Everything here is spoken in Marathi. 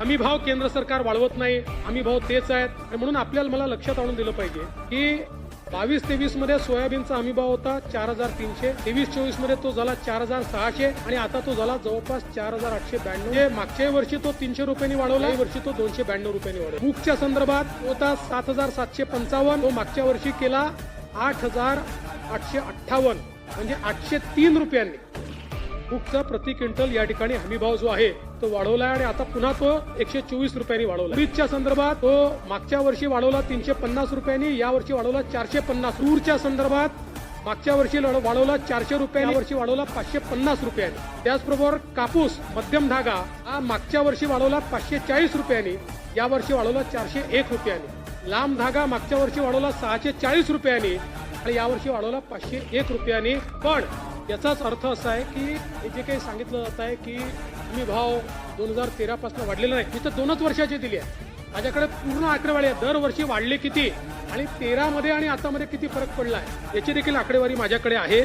हमी भाव केंद्र सरकार वाढवत नाही हमी भाव तेच आहेत. म्हणून आपल्याला मला लक्षात आणून दिलं पाहिजे की बावीस तेवीसमध्ये सोयाबीनचा हमी भाव होता चार हजार तीनशे तेवीस चोवीसमध्ये तो झाला चार हजार सहाशे आणि आता तो झाला जवळपास चार हजार आठशे ब्याण्णव. म्हणजे मागच्या वर्षी तो तीनशे रुपयांनी वाढवला वर्षी तो दोनशे ब्याण्णव रुपयांनी वाढवला. मूगच्या संदर्भात होता सात हजार सातशे पंचावन्न तो मागच्या वर्षी केला आठ हजार आठशे अठ्ठावन्न म्हणजे आठशे तीन रुपयांनी. मूगचा प्रति क्विंटल या ठिकाणी हमीभाव जो आहे तो वाढवला आहे आणि आता पुन्हा तो एकशे चोवीस रुपयांनी वाढवला वीजच्या संदर्भात तो मागच्या वर्षी वाढवला तीनशे पन्नास रुपयांनी या वर्षी वाढवला चारशे पन्नास. तूरच्या संदर्भात मागच्या वर्षी लढ- वाढवला चारशे रुपयांनी वर्षी वाढवला पाचशे पन्नास रुपयांनी. त्याचबरोबर कापूस मध्यम धागा हा मागच्या वर्षी वाढवला पाचशे चाळीस रुपयांनी या वर्षी वाढवला चारशे एक रुपयांनी. लांब धागा मागच्या वर्षी वाढवला सहाशे चाळीस रुपयांनी आणि यावर्षी वाढवला पाचशे एक रुपयांनी. पण याचाच अर्थ असा आहे की हे जे काही सांगितलं जात आहे की हमी भाव दोन हजार तेरापासून वाढलेला नाही मी तर दोनच वर्षाची दिली आहे. माझ्याकडे पूर्ण आकडेवारी आहे. दरवर्षी वाढले किती आणि तेरामध्ये आणि आतामध्ये किती फरक पडला आहे याची देखील आकडेवारी माझ्याकडे आहे.